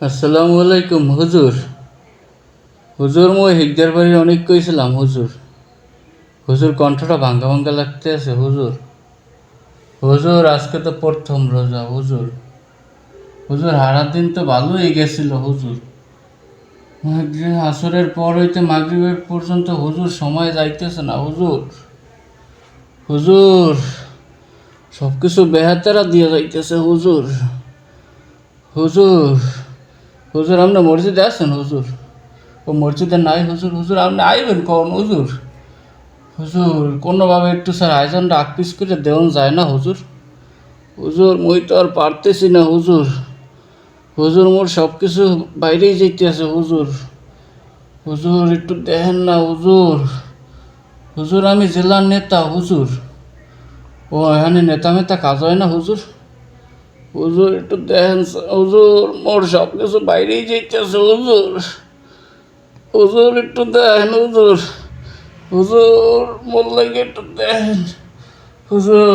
আসসালামু আলাইকুম, হুজুর। হুজুর, মই হিকদার বাড়ি অনেক কইছিলাম, হুজুর। হুজুর, কণ্ঠটা ভাঙ্গা ভাঙ্গা লাগতে আছে, হুজুর। হুজুর, আজকে তো প্রথম রোজা, হুজুর। হুজুর হারা দিন তো ভালোই গেছিল, হুজুর। আসরের পর হইতে মাগরিবের পর্যন্ত হুজুর সময় যাইতেছে না, হুজুর। হুজুর সব কিছু বেহাতেরা দিয়ে যাইতেছে, হুজুর। হুজুর হুজুর আপনি মসজিদে আছেন, হুজুর। ও মসজিদে নাই, হুজুর হুজুর, আপনি আইবেন কখন, হুজুর? হুজুর, কোনোভাবে একটু স্যার আয়োজনটা আকপিস করে দেওয়া যায় না, হুজুর। হুজুর, মুই তো আর পারতেছি না, হুজুর। হুজুর, মোর সব কিছু বাইরেই যেতে আছে হুজুর। হুজুর, একটু দেখেন না, হুজুর। হুজুর, আমি জেলার নেতা, হুজুর। ও, এখানে নেতা মেতা কাজ হয় না, হুজুর? হুজুর, একটু দেখেন হুজুর, মোর সব কিছু বাইরেই যেতেছে হুজুর। হুজুর, একটু দেখেন, হুজুর। হুজুর, মোর লাগে একটু দেখেন। হুজুর।